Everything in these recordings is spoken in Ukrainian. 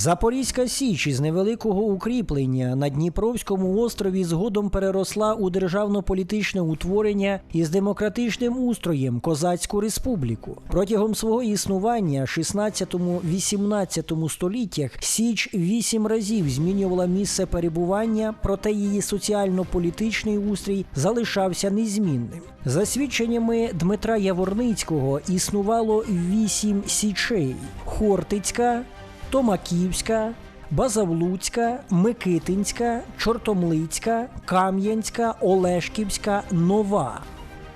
Запорізька Січ із невеликого укріплення на Дніпровському острові згодом переросла у державно-політичне утворення із демократичним устроєм Козацьку республіку. Протягом свого існування 16-18 століттях Січ вісім разів змінювала місце перебування, проте її соціально-політичний устрій залишався незмінним. За свідченнями Дмитра Яворницького існувало вісім січей: Хортицька, Томаківська, Базавлуцька, Микитинська, Чортомлицька, Кам'янська, Олешківська, Нова.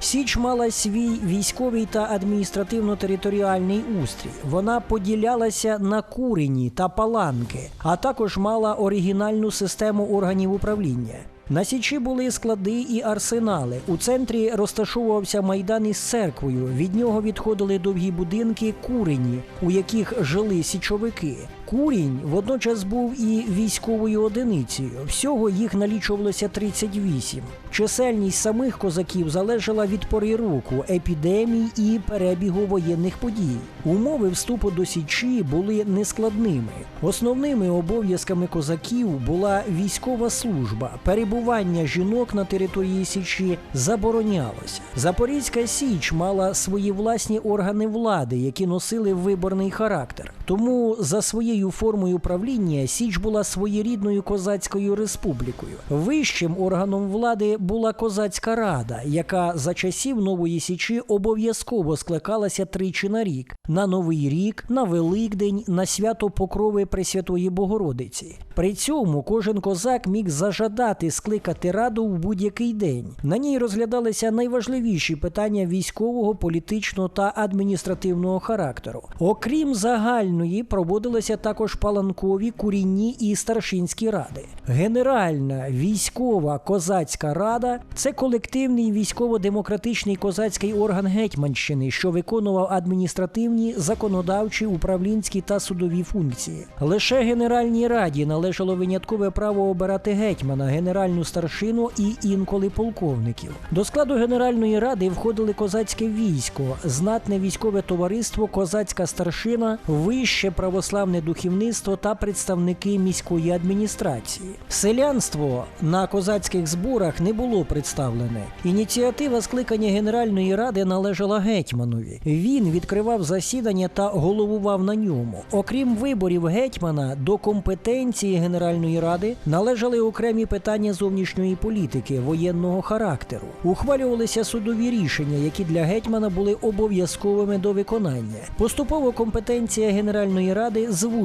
Січ мала свій військовий та адміністративно-територіальний устрій. Вона поділялася на курені та паланки, а також мала оригінальну систему органів управління. На січі були склади і арсенали. У центрі розташовувався майдан із церквою. Від нього відходили довгі будинки курені, у яких жили січовики. Курінь водночас був і військовою одиницею. Всього їх налічувалося 38. Чисельність самих козаків залежала від пори року, епідемій і перебігу воєнних подій. Умови вступу до січі були нескладними. Основними обов'язками козаків була військова служба. Перебування жінок на території січі заборонялося. Запорізька січ мала свої власні органи влади, які носили виборний характер. Тому за своєю формою правління Січ була своєрідною козацькою республікою. Вищим органом влади була козацька рада, яка за часів нової січі обов'язково скликалася тричі на рік: на Новий рік, на Великдень, на свято Покрови Пресвятої Богородиці. При цьому кожен козак міг зажадати скликати раду в будь-який день. На ній розглядалися найважливіші питання військового, політичного та адміністративного характеру. Окрім загальної, проводилися також паланкові, курінні і старшинські ради. Генеральна військова козацька рада це колективний військово-демократичний козацький орган Гетьманщини, що виконував адміністративні, законодавчі, управлінські та судові функції. Лише Генеральній раді належало виняткове право обирати гетьмана, генеральну старшину і інколи полковників. До складу Генеральної ради входили козацьке військо, знатне військове товариство, козацька старшина, вище православне духовництво та представники міської адміністрації. Селянство на козацьких зборах не було представлене. Ініціатива скликання Генеральної ради належала гетьманові. Він відкривав засідання та головував на ньому. Окрім виборів гетьмана, до компетенції Генеральної ради належали окремі питання зовнішньої політики, воєнного характеру. Ухвалювалися судові рішення, які для гетьмана були обов'язковими до виконання. Поступово компетенція Генеральної ради звужувалася,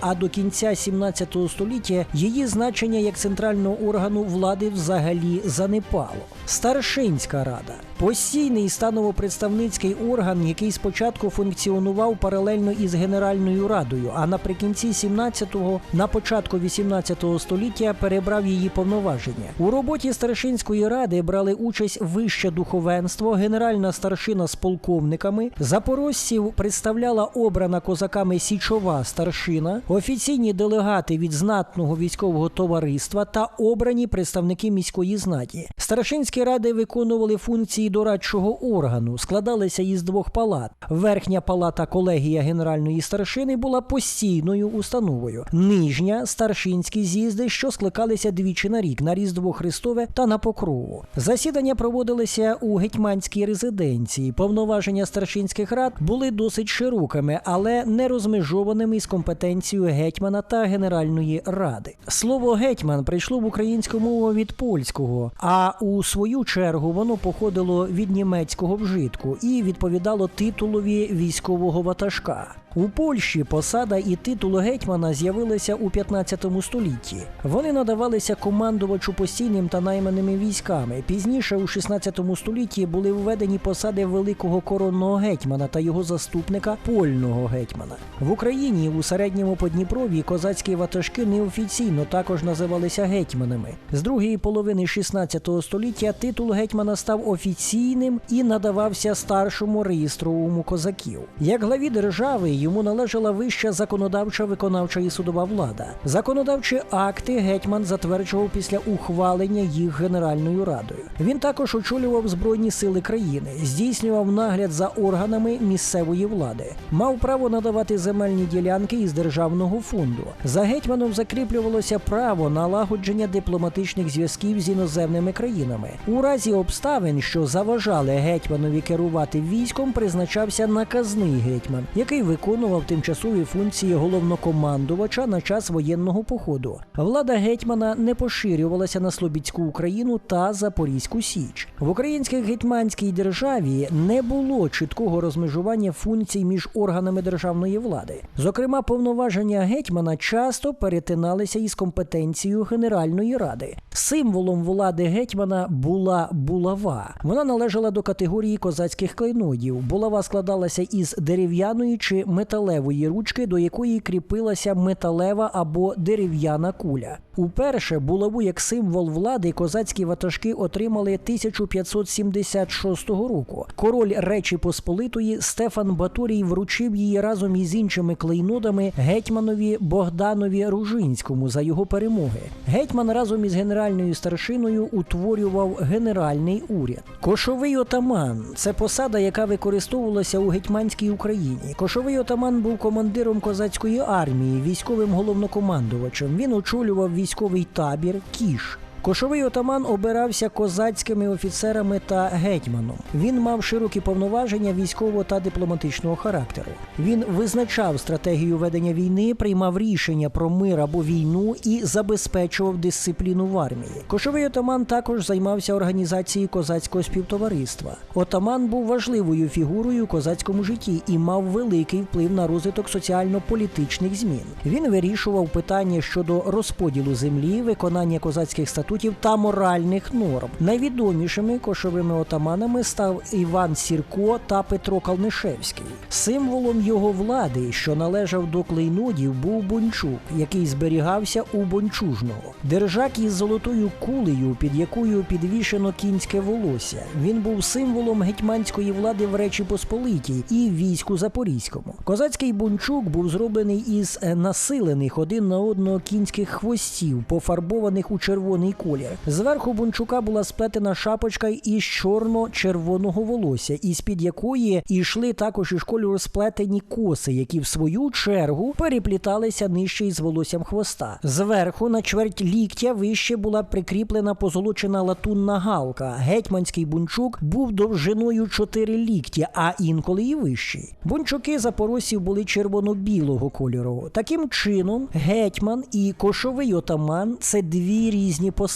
а до кінця 17 століття її значення як центрального органу влади взагалі занепало. Старшинська рада постійний станово-представницький орган, який спочатку функціонував паралельно із Генеральною радою, а наприкінці 17-го, на початку 18 століття перебрав її повноваження. У роботі старшинської ради брали участь вище духовенство, генеральна старшина з полковниками, запорожців представляла обрана козаками січова старшина, офіційні делегати від знатного військового товариства та обрані представники міської знаті. Старшинські ради виконували функції дорадчого органу, складалися із двох палат. Верхня палата колегія генеральної старшини була постійною установою. Нижня старшинські з'їзди, що скликалися двічі на рік на Різдво Христове та на Покрову. Засідання проводилися у гетьманській резиденції. Повноваження старшинських рад були досить широкими, але не розмежованими з компетенцією гетьмана та Генеральної ради. Слово гетьман прийшло в українську мову від польського, а у свою чергу воно походило від німецького вжитку і відповідало титулові військового ватажка. У Польщі посада і титул гетьмана з'явилися у 15 столітті. Вони надавалися командувачу постійним та найманими військами. Пізніше, у 16 столітті, були введені посади великого коронного гетьмана та його заступника польного гетьмана. В Україні у середньому Подніпров'ї козацькі ватажки неофіційно також називалися гетьманами. З другої половини 16 століття титул гетьмана став офіційним і надавався старшому реєстровому козаків. Як главі держави йому належала вища законодавча, виконавча і судова влада. Законодавчі акти гетьман затверджував після ухвалення їх Генеральною радою. Він також очолював збройні сили країни, здійснював нагляд за органами місцевої влади, мав право надавати земельні ділянки із державного фонду. За гетьманом закріплювалося право налагодження дипломатичних зв'язків з іноземними країнами. У разі обставин, що заважали гетьманові керувати військом, призначався наказний гетьман, який виконував тимчасові функції головнокомандувача на час воєнного походу. Влада гетьмана не поширювалася на Слобідську Україну та Запорізьку Січ. В українській гетьманській державі не було чіткого розмежування функцій між органами державної влади. Зокрема, повноваження гетьмана часто перетиналися із компетенцією Генеральної ради. Символом влади гетьмана була булава. Вона належала до категорії козацьких клейнодів. Булава складалася із дерев'яної чи металевої ручки, до якої кріпилася металева або дерев'яна куля. Уперше булаву як символ влади козацькі ватажки отримали 1576 року. Король Речі Посполитої Стефан Баторій вручив її разом із іншими клейнодами гетьманові Богданові Ружинському за його перемоги. Гетьман разом із генеральною старшиною утворював генеральний уряд. Кошовий отаман це посада, яка використовувалася у гетьманській Україні. Кошовий отаман був командиром козацької армії, військовим головнокомандувачем. Він очолював військовий табір Кіш. Кошовий отаман обирався козацькими офіцерами та гетьманом. Він мав широкі повноваження військового та дипломатичного характеру. Він визначав стратегію ведення війни, приймав рішення про мир або війну і забезпечував дисципліну в армії. Кошовий отаман також займався організацією козацького співтовариства. Отаман був важливою фігурою у козацькому житті і мав великий вплив на розвиток соціально-політичних змін. Він вирішував питання щодо розподілу землі, виконання козацьких статутів та моральних норм. Найвідомішими кошовими отаманами став Іван Сірко та Петро Калнишевський. Символом його влади, що належав до клейнодів, був Бончук, який зберігався у Бончужного. Держак із золотою кулею, під якою підвішено кінське волосся. Він був символом гетьманської влади в Речі Посполитій і війську Запорізькому. Козацький бунчук був зроблений із насилених один на одного кінських хвостів, пофарбованих у червоний колір. Зверху бунчука була сплетена шапочка із чорно-червоного волосся, із під якої йшли також із кольору сплетені коси, які в свою чергу перепліталися нижче із волоссям хвоста. Зверху на чверть ліктя вище була прикріплена позолочена латунна галка. Гетьманський бунчук був довжиною 4 лікті, а інколи і вищий. Бунчуки запорожців були червоно-білого кольору. Таким чином, гетьман і кошовий отаман це дві різні посади,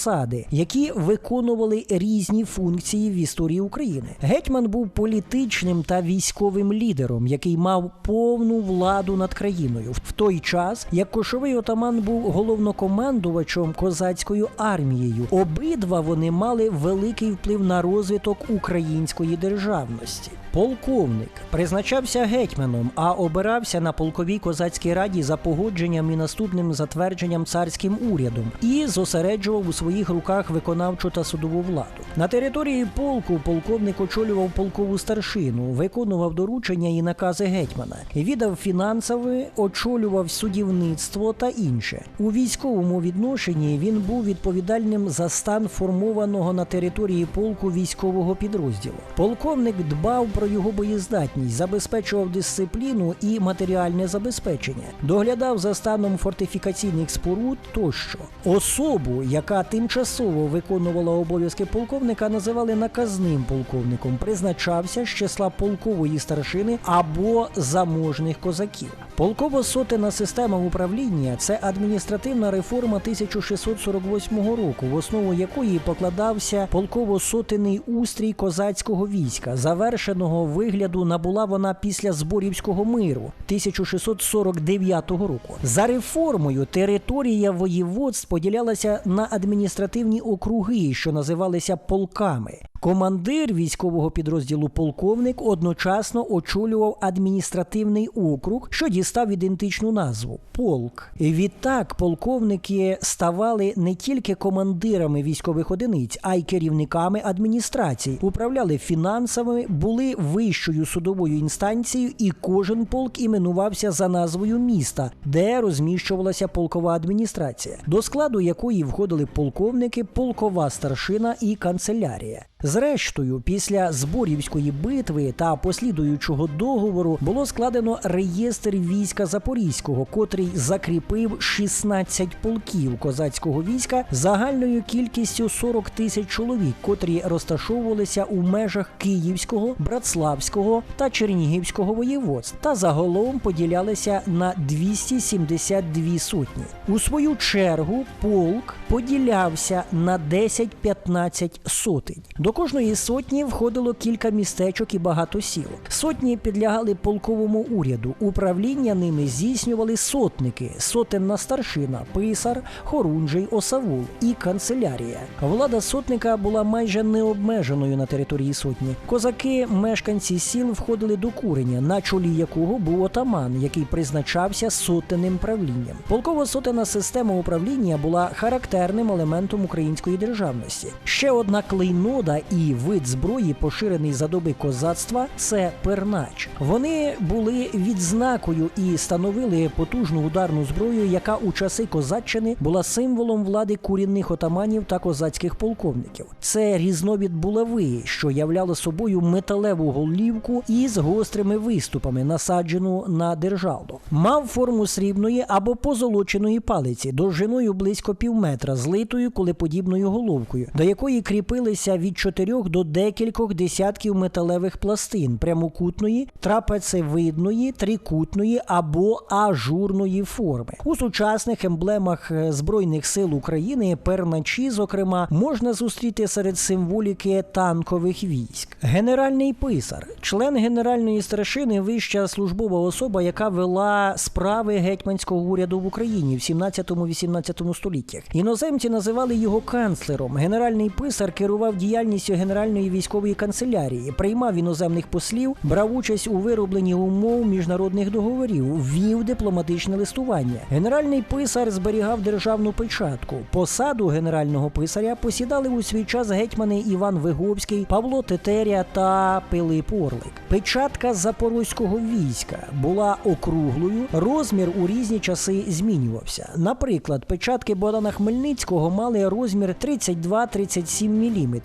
які виконували різні функції в історії України. Гетьман був політичним та військовим лідером, який мав повну владу над країною, в той час як кошовий отаман був головнокомандувачем козацькою армією. Обидва вони мали великий вплив на розвиток української державності. Полковник призначався гетьманом, а обирався на полковій козацькій раді за погодженням і наступним затвердженням царським урядом і зосереджував у своїх руках виконавчу та судову владу. На території полку полковник очолював полкову старшину, виконував доручення і накази гетьмана, віддав фінансове, очолював судівництво та інше. У військовому відношенні він був відповідальним за стан формованого на території полку військового підрозділу. Полковник дбав про його боєздатність, забезпечував дисципліну і матеріальне забезпечення, доглядав за станом фортифікаційних споруд тощо. Особу, яка тимчасово виконувала обов'язки полковника, називали наказним полковником, призначався з числа полкової старшини або заможних козаків. Полково-сотена система управління це адміністративна реформа 1648 року, в основу якої покладався полково-сотений устрій козацького війська. Завершеного вигляду набула вона після Зборівського миру 1649 року. За реформою територія воєводств поділялася на адміністративні округи, що називалися полками. Командир військового підрозділу полковник одночасно очолював адміністративний округ, що дістав ідентичну назву полк. Відтак полковники ставали не тільки командирами військових одиниць, а й керівниками адміністрацій, управляли фінансами, були вищою судовою інстанцією, і кожен полк іменувався за назвою міста, де розміщувалася полкова адміністрація, до складу якої входили полковники, полкова старшина і канцелярія. Зрештою, після Зборівської битви та послідуючого договору було складено реєстр війська Запорізького, котрий закріпив 16 полків козацького війська загальною кількістю 40 тисяч чоловік, котрі розташовувалися у межах Київського, Братславського та Чернігівського воєводств, та загалом поділялися на 272 сотні. У свою чергу полк поділявся на 10-15 сотень. До кожної сотні входило кілька містечок і багато сіл. Сотні підлягали полковому уряду. Управління ними здійснювали сотники, сотенна старшина, писар, хорунжий, осавул і канцелярія. Влада сотника була майже необмеженою на території сотні. Козаки, мешканці сіл, входили до курення, на чолі якого був отаман, який призначався сотенним правлінням. Полково-сотенна система управління була характерним елементом української державності. Ще одна клейнода і вид зброї, поширений за доби козацтва, це пернач. Вони були відзнакою і становили потужну ударну зброю, яка у часи козаччини була символом влади курінних отаманів та козацьких полковників. Це різновід булави, що являла собою металеву голівку із гострими виступами, насаджену на державу. Мав форму срібної або позолоченої палиці, довжиною близько півметра, злитою колеподібною головкою, до якої кріпилися від чотирьох до декількох десятків металевих пластин прямокутної, трапецевидної, трикутної або ажурної форми. У сучасних емблемах е, Збройних сил України перначі, зокрема, можна зустріти серед символіки танкових військ. Генеральний писар, член генеральної старшини, вища службова особа, яка вела справи гетьманського уряду в Україні в 17-18 століттях. Іноземці називали його канцлером. Генеральний писар керував діяльністю Генеральної військової канцелярії, приймав іноземних послів, брав участь у виробленні умов міжнародних договорів, вів дипломатичне листування. Генеральний писар зберігав державну печатку. Посаду генерального писаря посідали у свій час гетьмани Іван Виговський, Павло Тетеря та Пилип Орлик. Печатка запорозького війська була округлою, розмір у різні часи змінювався. Наприклад, печатки Богдана Хмельницького мали розмір 32-37 мм.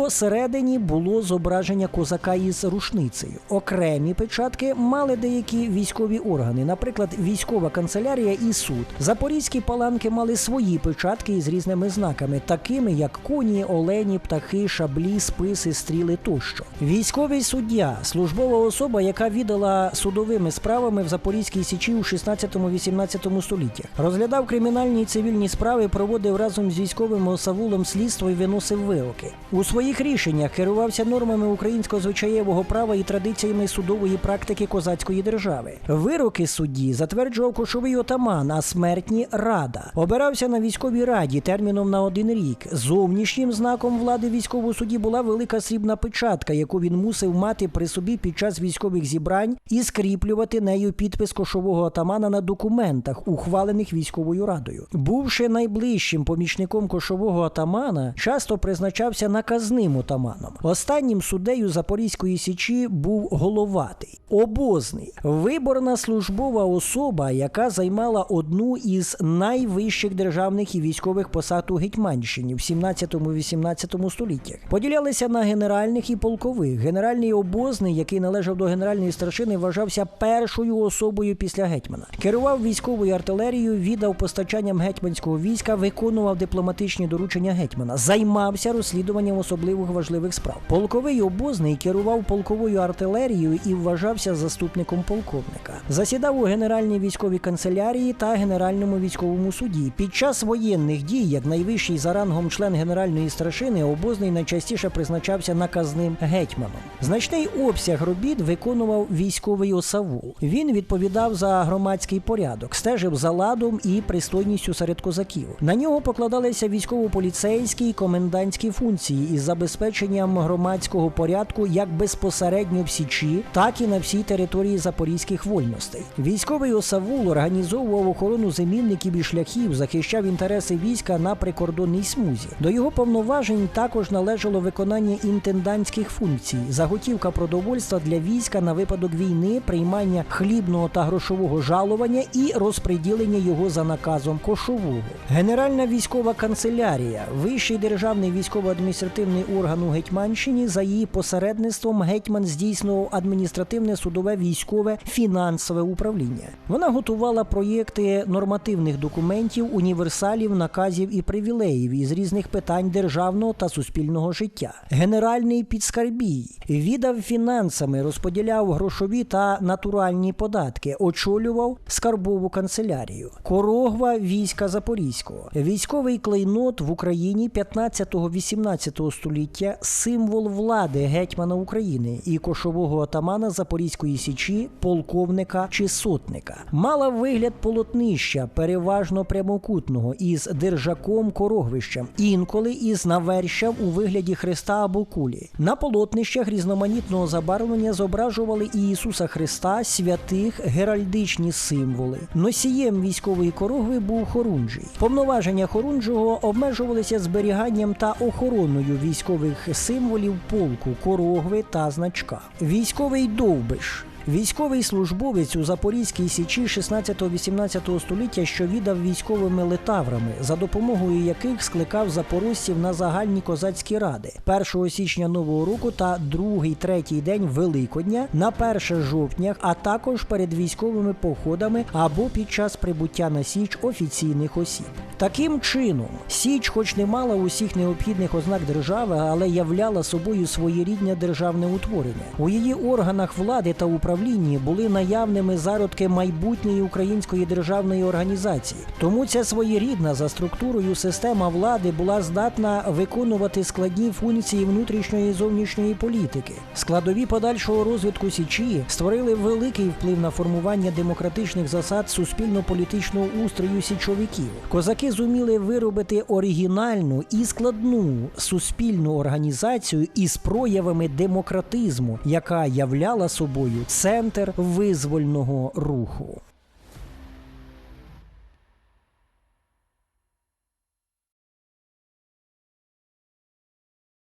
Посередині було зображення козака із рушницею. Окремі печатки мали деякі військові органи, наприклад, військова канцелярія і суд. Запорізькі паланки мали свої печатки із різними знаками, такими як коні, олені, птахи, шаблі, списи, стріли тощо. Військовий суддя, службова особа, яка віддала судовими справами в Запорізькій січі у 16-18 століттях, розглядав кримінальні і цивільні справи, проводив разом з військовим осавулом слідство і виносив вироки. У своїх рішеннях керувався нормами українського звичаєвого права і традиціями судової практики козацької держави. Вироки судді затверджував кошовий отаман, а смертні рада. Обирався на військовій раді терміном на один рік. Зовнішнім знаком влади військового судді була велика срібна печатка, яку він мусив мати при собі під час військових зібрань і скріплювати нею підпис кошового отамана на документах, ухвалених військовою радою. Бувши найближчим помічником кошового отамана, часто призначався наказним отаманом. Останнім суддею Запорізької січі був головатий, обозний, виборна службова особа, яка займала одну із найвищих державних і військових посад у Гетьманщині в 17-18 століттях. Поділялися на генеральних і полкових. Генеральний обозний, який належав до генеральної старшини, вважався першою особою після гетьмана. Керував військовою артилерією, віддав постачанням гетьманського війська, виконував дипломатичні доручення гетьмана, займався розслідуванням особливих важливих справ. Полковий обозний керував полковою артилерією і вважався заступником полковника. Засідав у генеральній військовій канцелярії та генеральному військовому суді. Під час воєнних дій, як найвищий за рангом член генеральної старшини, обозний найчастіше призначався наказним гетьманом. Значний обсяг робіт виконував військовий осавул. Він відповідав за громадський порядок, стежив за ладом і пристойністю серед козаків. На нього покладалися військово-поліцейські і комендантські функції із забезпеченням громадського порядку як безпосередньо в Січі, так і на всій території запорізьких вольностей. Військовий осавул організовував охорону земільників і шляхів, захищав інтереси війська на прикордонній смузі. До його повноважень також належало виконання інтендантських функцій, заготівка продовольства для війська на випадок війни, приймання хлібного та грошового жалування і розпреділення його за наказом кошового. Генеральна військова канцелярія, вищий державний військово-адміністративний орган у Гетьманщині, за її посередництвом гетьман здійснював адміністративне, судове, військове, фінансове управління. Вона готувала проєкти нормативних документів, універсалів, наказів і привілеїв із різних питань державного та суспільного життя. Генеральний підскарбій віддав фінансами, розподіляв грошові та натуральні податки, очолював скарбову канцелярію. Корогва війська Запорізького. Військовий клейнот в Україні 15-18 століття символ влади гетьмана України і кошового отамана Запорізької січі, полковника чи сотника. Мала вигляд полотнища, переважно прямокутного, із держаком корогвищем, інколи із навершям у вигляді хреста або кулі. На полотнищах різноманітного забарвлення зображували Ісуса Христа, святих, геральдичні символи. Носієм військової корогви був хорунжий. Повноваження хорунжого обмежувалися зберіганням та охороною військових символів полку, корогви та значка. Військовий довбиш. Військовий службовець у Запорізькій січі 16-18 століття, що віддав військовими летаврами, за допомогою яких скликав запорожців на загальні козацькі ради 1 січня нового року та 2-3 день Великодня на 1 жовтня, а також перед військовими походами або під час прибуття на січ офіційних осіб. Таким чином, Січ, хоч не мала усіх необхідних ознак держави, але являла собою своєрідне державне утворення. У її органах влади та управлінні були наявними зародки майбутньої української державної організації. Тому ця своєрідна за структурою система влади була здатна виконувати складні функції внутрішньої і зовнішньої політики. Складові подальшого розвитку Січі створили великий вплив на формування демократичних засад суспільно-політичного устрою січовиків. Козаки зуміли виробити оригінальну і складну суспільну організацію із проявами демократизму, яка являла собою центр визвольного руху.